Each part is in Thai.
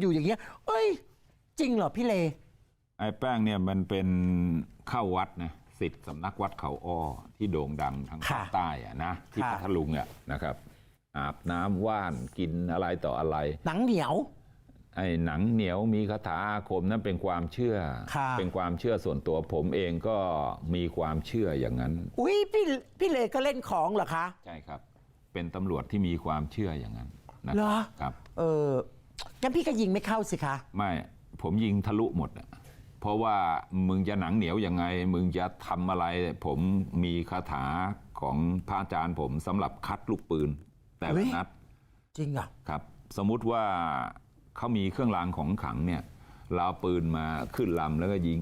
อยู่อย่างเงี้ย เอ้ย จริงเหรอพี่เล ไอ้แป้งเนี่ยมันเป็นเข้าวัดนะสิทธิ์สำนักวัดเขาอ้อที่โด่งดังทางภาคค่ะใต้อะนะที่ค่ะ พัทลุงอะนะครับ อาบน้ำว่านกินอะไรต่ออะไร หนังเหนียว ไอ้หนังเหนียวมีคาถาอาคมนั่นเป็นความเชื่อ ค่ะ เป็นความเชื่อส่วนตัวผมเองก็มีความเชื่ออย่างนั้น อุ้ยพี่พี่เลก็เล่นของเหรอคะ ใช่ครับ เป็นตำรวจที่มีความเชื่ออย่างนั้นนะเหรอ ครับ เออ งั้นพี่ก็ยิงไม่เข้าสิคะ ไม่ผมยิงทะลุหมดอะเพราะว่ามึงจะหนังเหนียวยังไง มึงจะทำอะไร ผมมีคาถาของพระอาจารย์ผมสำหรับคัดลูกปืน แต่เฮ้ละย นัด จริงเหรอะ ครับสมมุติว่าเขามีเครื่องรางของขลังเนี่ยเราเอาปืนมาขึ้นลำแล้วก็ยิง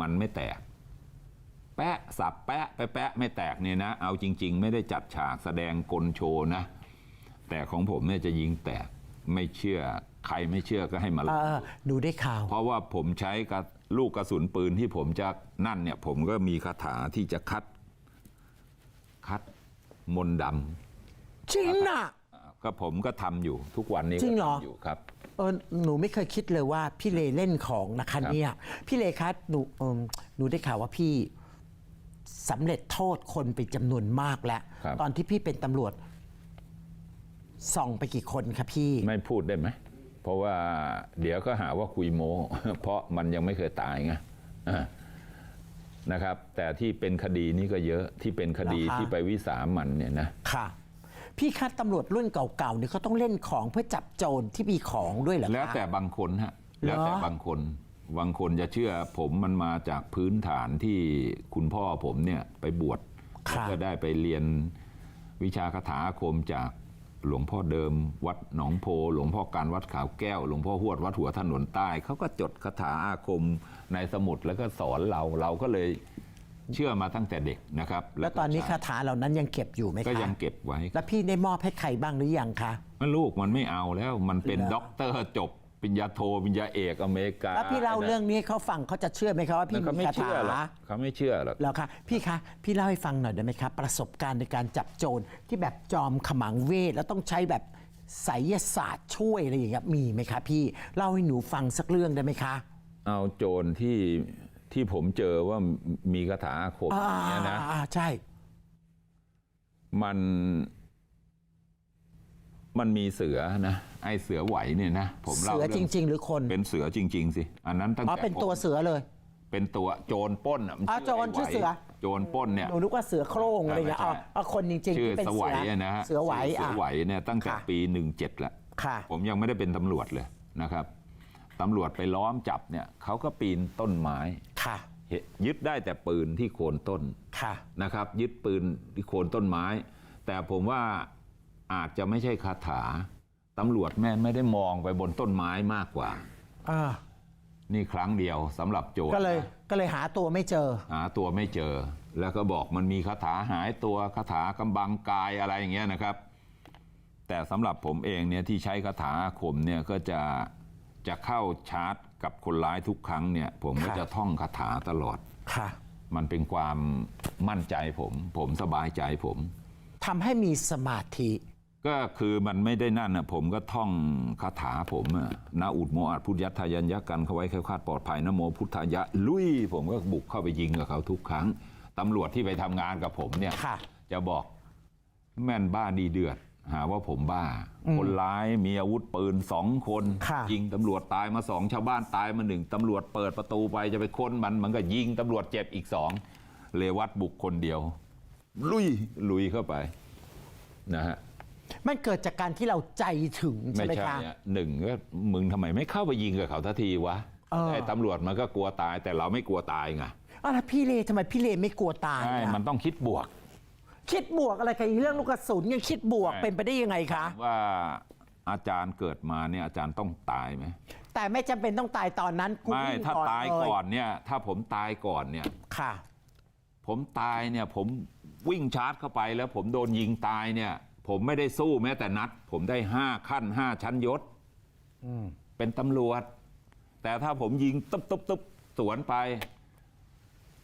มันไม่แตก แปะสับแปะไปแปะไม่แตกเนี่ยนะเอาจริง ๆ ไม่ได้จัดฉากแสดงกลโชว์นะ แต่ของผมเนี่ยจะยิงแตก ไม่เชื่อ ใครไม่เชื่อก็ให้มาลเอองอหนูได้ข่าว เพราะว่าผมใช้กับลูกกระสุนปืนที่ผมจะนั่นเนี่ย ผมก็มีคาถาที่จะคัด คัดมนต์ดจริงน่ะำอ่าก็ผมก็ทำอยู่ทุกวันนี้จริงเหรอ ก็ทำอยู่ครับ เออหนูไม่เคยคิดเลยว่าพี่เลเล่นของนะคะครับเนี่ย พี่เลคะหนูเอิ่มหนูได้ข่าวว่าพี่สำเร็จโทษคนไปจำนวนมากแล้ว ครับ ตอนที่พี่เป็นตำรวจ ส่องไปกี่คนคะพี่ ไม่พูดได้ไหม เพราะว่าเดี๋ยวก็หาว่าคุยโม้เพราะมันยังไม่เคยตายไงอ่านะครับ แต่ที่เป็นคดีนี้ก็เยอะที่เป็นคดีเหรอคะ ที่ไปวิสามันเนี่ยนะ ค่ะ พี่คะตำรวจรุ่นเก่าๆเนี่ยเขาต้องเล่นของเพื่อจับโจรที่มีของด้วยเหรอคะ แล้วแต่บางคนฮะเหรอแล้วแต่บางคน บางคนจะเชื่อผมมันมาจากพื้นฐานที่คุณพ่อผมเนี่ยไปบวชค่ะก็ได้ไปเรียนวิชาคาถาอาคมจาก หลวงพ่อเดิม วัดหนองโพ หลวงพ่อการวัดขาวแก้ว หลวงพ่อหวดวัดหัวถนนใต้ เขาก็จดคาถาอาคมในสมุดแล้วก็สอนเราเราก็เลยเชื่อมาตั้งแต่เด็กนะครับแล้วตอนนี้ก็คาถาเหล่านั้นยังเก็บอยู่ไหมคะก็ยังเก็บไว้แล้วพี่ได้มอบให้ใครบ้างหรือยังคะมันลูกมันไม่เอาแล้วมันเป็นเหรอด็อกเตอร์จบ ปริญญาโทปริญญาเอกอเมริกาแล้วพี่เล่าเรื่องนี้ให้เขาฟังเขาจะเชื่อไหมคะว่าพี่เขามีไม่คาเชื่ถาอหรอกเขาไม่เชื่อหรอกแล้วคะพี่คะพี่เล่าให้ฟังหน่อยได้ไหมครับ ประสบการณ์ในการจับโจรที่แบบจอมขมังเวทแล้วต้องใช้แบบไสยศาสตร์ช่วยอะไรอย่างเงี้ยมีไหมคะพี่เล่าให้หนูฟังสักเรื่องได้ไหมคะ เอาโจรที่ที่ผมเจอว่ามีคาถาอาคมอย่างเนี้ยนะ อ่าใช่ มัน มันมีเสือนะไอเสือไหวเนี่ยนะผมเล่าเสือเรื่องจริง ๆ หรือคนเป็นเสือจริง ๆ สิ อันนั้นตั้งอ๋อแต่เป็นตัวผมเสือเลย เป็นตัวโจรปล้นอะมันอ๋อโจรไชื่อเสือ โจรปล้นเนี่ย หนูนึกว่าเสือโคร่งอะไรอย่างเงี้ยอ๋ออ๋อคนจริงๆชื่อที่เป็นสเสืวัยออะนะฮะเสือไหวเสือะอไหวเนี่ยตั้งแต่ค่ะ ปีหนึ่งเจ็ดละค่ะ ผมยังไม่ได้เป็นตำรวจเลยนะครับตำรวจไปล้อมจับเนี่ยเขาก็ปีนต้นไม้ค่ะยึดได้แต่ปืนที่โคนต้น ค่ะ นะครับยึดปืนที่โคนต้นไม้ แต่ผมว่า อาจจะไม่ใช่คาถาตำรวจแม่ไม่ได้มองไปบนต้นไม้มากกว่า อ่า นี่ครั้งเดียวสำหรับโจรก็เลยนะก็เลยหาตัวไม่เจอ หาตัวไม่เจอ แล้วก็บอกมันมีคาถาหายตัวคาถากำบังกายอะไรอย่างเงี้ยนะครับ แต่สำหรับผมเองเนี่ยที่ใช้คาถาอาคมเนี่ยก็จะจะเข้าชาร์จกับคนร้ายทุกครั้งเนี่ย ผมก็ค่ะ จะท่องคาถาตลอด ค่ะมันเป็นความมั่นใจผม ผมสบายใจผม ทำให้มีสมาธิ ก็คือมันไม่ได้นั่นนะผมก็ท่องคาถาผมอะนาอุดโมอาจพุทธยัตทายัญญะกันเขาไว้แค่คลาดปลอดภัยนะโมพุทธายะลุย ผมก็บุกเข้าไปยิงกับเขาทุกครั้งตำรวจที่ไปทำงานกับผมเนี่ยค่ะ จะบอกแม่นบ้าดีเดือด หาว่าผมบ้า คนร้ายมีอาวุธปืนสองคนค่ะ ยิงตำรวจตายมาสองชาวบ้านตายมาหนึ่งตำรวจเปิดประตูไปจะไปค้นมันมันก็ยิงตำรวจเจ็บอีกสองเลวัตบุกคนเดียว ลุยลุยเข้าไปนะฮะ มันเกิดจากการที่เราใจถึงใช่ไม่ไหมใช่คะอะหนึ่งก็มึงทำไมไม่เข้าไปยิงกับเขาทันทีวะเออ ไอ้ตำรวจมันก็กลัวตายแต่เราไม่กลัวตายไงอ้าวแล้วพี่เลทำไมพี่เลไม่กลัวตายใช่อะมันต้องคิดบวก คิดบวกอะไรกันเรื่องลูกกระสุนยังคิดบวกใช่ เป็นไปได้ยังไงคะ ว่าอาจารย์เกิดมาเนี่ยอาจารย์ต้องตายไหมแต่ไม่จำเป็นต้องตายตอนนั้นกูไม่วิ่งถ้าตายเลก่อนเนี่ยถ้าผมตายก่อนเนี่ย ค่ะ ผมตายเนี่ยผมวิ่งชาร์จเข้าไปแล้วผมโดนยิงตายเนี่ย ผมไม่ได้สู้แม้แต่นัด ผมได้ห้าขั้นห้าชั้นยศเป็นตำรวจ แต่ถ้าผมยิงตุ๊บตุ๊บตุ๊บสวนไป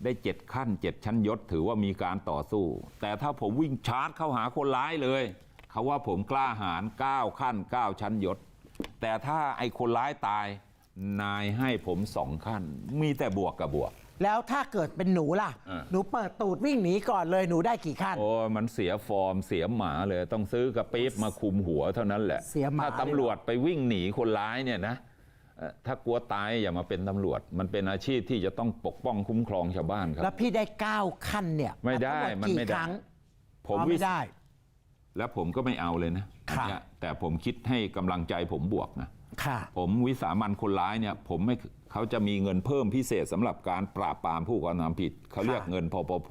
ได้เจ็ดขั้นเจ็ดชั้นยศ ถือว่ามีการต่อสู้ แต่ถ้าผมวิ่งชาร์จเข้าหาคนร้ายเลยเขาว่าผมกล้าหาญเก้าขั้นเก้าชั้นยศ แต่ถ้าไอ้คนร้ายตาย นายให้ผมสองขั้น มีแต่บวกกับบวก แล้วถ้าเกิดเป็นหนูล่ะ อ่า หนูเปิดตูดวิ่งหนีก่อนเลยหนูได้กี่ขั้น โอ้ยมันเสียฟอร์มเสียหมาเลย ต้องซื้อกระปี๊บมาคุมหัวเท่านั้นแหละเสียหมา ถ้าตำรวจไปวิ่งหนีคนร้ายเนี่ยนะเอ่อถ้ากลัวตายอย่ามาเป็นตำรวจ มันเป็นอาชีพที่จะต้องปกป้องคุ้มครองชาวบ้านครับ แล้วพี่ได้เก้าขั้นเนี่ยไม่ได้ทั้งหมันกี่ไม่ได้ครั้งผมอ๋อวิ ไม่ได้ แล้วผมก็ไม่เอาเลยนะค่ะอันเนี้ยแต่ผมคิดให้กำลังใจผมบวกนะ ค่ะ ผมวิสามันคนร้ายเนี่ย ผมไม่เขาจะมีเงินเพิ่มพิเศษสำหรับการปราบปรามผู้กระทำผิด เขาเรียกค่ะเงินพปผ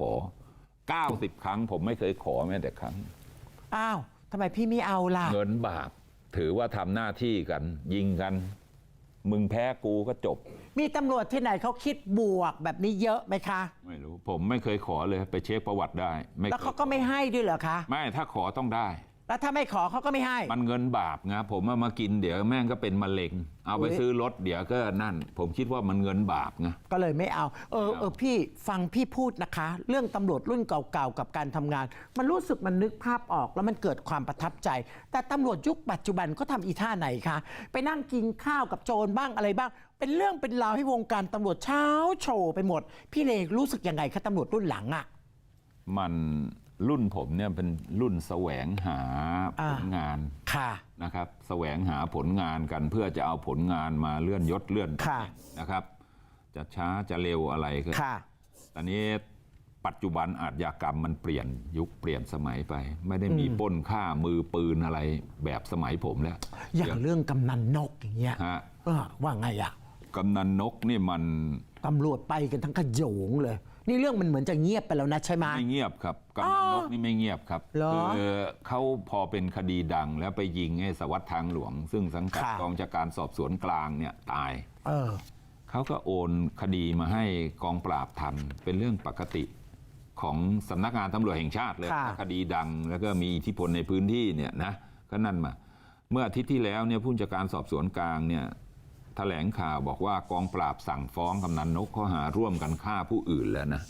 90 ครั้ง ผมไม่เคยขอแม้แต่ครั้ง อ้าวทำไมพี่ไม่เอาล่ะ เงินบาปถือว่าทำหน้าที่กัน ยิงกัน มึงแพ้กูก็จบ มีตำรวจที่ไหนเขาคิดบวกแบบนี้เยอะไหมคะ ไม่รู้ ผมไม่เคยขอเลยไปเช็คประวัติได้ ไม่แล้วเคเขายก็ไม่ให้ด้วยเหรอคะ ไม่ถ้าขอต้องได้ แล้วถ้าไม่ขอเขาก็ไม่ให้ มันเงินบาปนะผมเอามากินเดี๋ยวแม่งก็เป็นมะเร็ง เอาไปอุ๊ย ซื้อรถเดี๋ยวก็นั่น ผมคิดว่ามันเงินบาปนะ ก็เลยไม่เอา เออไม่เอาเออพี่ฟังพี่พูดนะคะ เรื่องตำรวจรุ่นเก่าๆกับการทำงาน มันรู้สึกมันนึกภาพออกแล้วมันเกิดความประทับใจ แต่ตำรวจยุคปัจจุบันก็ทำอีท่าไหนคะ ไปนั่งกินข้าวกับโจรบ้างอะไรบ้าง เป็นเรื่องเป็นราวให้วงการตำรวจเช้าโชว์ไปหมด พี่เลรู้สึกยังไงคะตำรวจรุ่นหลังอะ มัน รุ่นผมเนี่ยเป็นรุ่นแสวงหาอ่าผลงานค่ะนะครับ แสวงหาผลงานกันเพื่อจะเอาผลงานมาเลื่อนยศเลื่อนตำแหน่งค่ะนะครับ จะช้าจะเร็วอะไรก็ค่ะตอนนี้ปัจจุบันอาชญากรรมมันเปลี่ยนยุคเปลี่ยนสมัยไป ไม่ได้มีปล้นฆ่ามือปืนอะไรแบบสมัยผมแล้ว อย่างเรื่องกำนันนกอย่างเงี้ยฮะเออว่าไงอะกำนันนกนี่มันตำรวจไปกันทั้งขโยงเลย นี่เรื่องมันเหมือนจะเงียบไปแล้วนะใช่ไหม ไม่เงียบครับกำนันนกนี่ไม่เงียบครับเหรอคือเขาพอเป็นคดีดังแล้วไปยิงไอ้สวัสดิ์ทางหลวง ซึ่งสังกัดค่ะ กองจากการสอบสวนกลางเนี่ยตาย เออ เขาก็โอนคดีมาให้กองปราบทำเป็นเรื่องปกติของสำนักงานตำรวจแห่งชาติเลยค่ะคดีดังแล้วก็มีอิทธิพลในพื้นที่เนี่ยนะก็นั่นมา เมื่ออาทิตย์ที่แล้วเนี่ยผู้จัดการสอบสวนกลางเนี่ย แถลงข่าวบอกว่ากองปราบสั่งฟ้องกำนันนกข้อหาร่วมกันฆ่าผู้อื่นแล้วนะ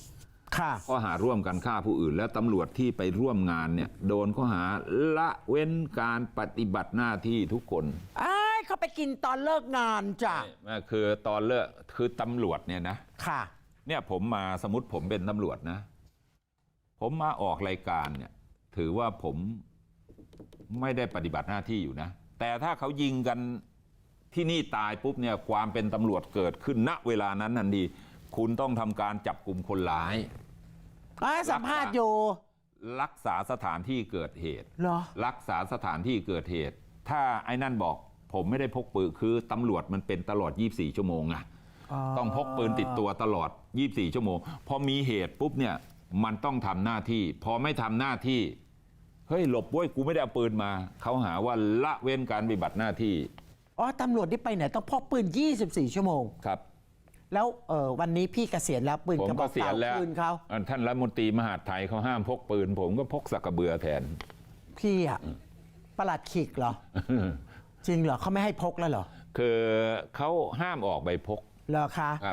ค่ะข้อหาร่วมกันฆ่าผู้อื่น และตำรวจที่ไปร่วมงานเนี่ย โดนข้อหาละเว้นการปฏิบัติหน้าที่ทุกคนอ้ายเขาไปกินตอนเลิกงานจ้ะคือตอนเลิกคือตำรวจเนี่ยนะค่ะ เนี่ยผมมาสมมติผมเป็นตำรวจนะ ผมมาออกรายการเนี่ย ถือว่าผมไม่ได้ปฏิบัติหน้าที่อยู่นะ แต่ถ้าเขายิงกัน ที่นี่ตายปุ๊บเนี่ยความเป็นตำรวจเกิดขึ้นณเวลานั้นทันทีคุณต้องทำการจับกลุ่มคนร้ายอ้ายสัมภาษณ์อยู่รักษาสถานที่เกิดเหตุ เหรอ รักษาสถานที่เกิดเหตุ ถ้าไอ้นั่นบอกผมไม่ได้พกปืนคือตำรวจมันเป็นตลอด 24 ชั่วโมงอะอ๋อต้องพกปืนติดตัวตลอด 24 ชั่วโมง พอมีเหตุปุ๊บเนี่ยมันต้องทำหน้าที่ พอไม่ทำหน้าที่ เฮ้ยหลบเว้ยกูไม่ได้เอาปืนมา เขาหาว่าละเว้นการปฏิบัติหน้าที่ อ๋อตำรวจที่ไปไหนต้องพกปืน 24 ชั่วโมง ครับ แล้วเออวันนี้พี่เกษียณแล้วปืนผมกระบก็อกเสียเก่าแล้วคืนเขาอ่าท่านรัฐมนตรีมหาดไทยเขาห้ามพกปืน ผมก็พกสักกระเบือแทน พี่อะประหลัดขิกเหรอ จริงเหรอเขาไม่ให้พกแล้วเหรอคือเขาห้ามออกใบพก เหรอคะ ครับ